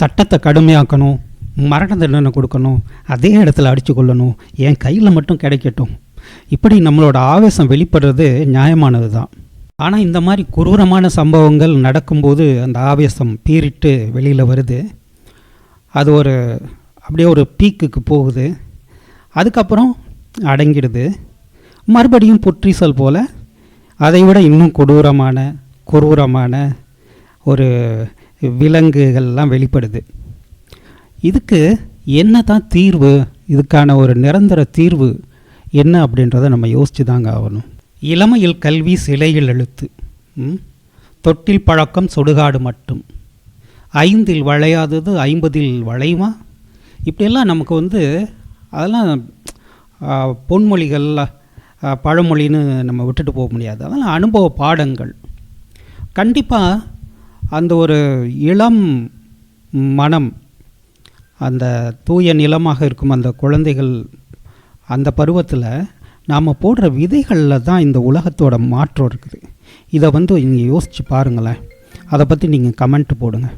சட்டத்தை கடுமையாக்கணும் மரண தண்டனை கொடுக்கணும் அதே இடத்துல அடித்து கொள்ளணும் என் கையில் மட்டும் கிடைக்கட்டும். இப்படி நம்மளோட ஆவேசம் வெளிப்படுறது நியாயமானது தான் ஆனால் இந்த மாதிரி குரூரமான சம்பவங்கள் நடக்கும்போது அந்த ஆவேசம் பீறிட்டு வெளியில் வருது. அது ஒரு அப்படியே ஒரு பீக்குக்கு போகுது. அதுக்கப்புறம் அடங்கிடுது. மறுபடியும் புற்றீசல் போல் அதை விட இன்னும் கொடூரமான குரூரமான ஒரு விலங்குகள்லாம் வெளிப்படுது. இதுக்கு என்ன தான் தீர்வு இதுக்கான ஒரு நிரந்தர தீர்வு என்ன அப்படின்றத நம்ம யோசித்து தாங்க ஆகணும். இளமையில் கல்வி சிலையில் எழுத்து. தொட்டில் பழக்கம் சுடுகாடு மட்டும். ஐந்தில் வளையாதது ஐம்பதில் வளையுமா? இப்படியெல்லாம் நமக்கு வந்து அதெல்லாம் பொன்மொழிகள் பழமொழின்னு நம்ம விட்டுட்டு போக முடியாது. அதெல்லாம் அனுபவ பாடங்கள். கண்டிப்பாக அந்த ஒரு இளம் மனம் அந்த தூய நிலமாக இருக்கும் அந்த குழந்தைகள் அந்த பருவத்தில் நாம் போடுற விதைகளில் தான் இந்த உலகத்தோட மாற்றம் இருக்குது. இதை வந்து நீங்கள் யோசித்து பாருங்களேன். அதை பற்றி நீங்கள் கமெண்ட் போடுங்க.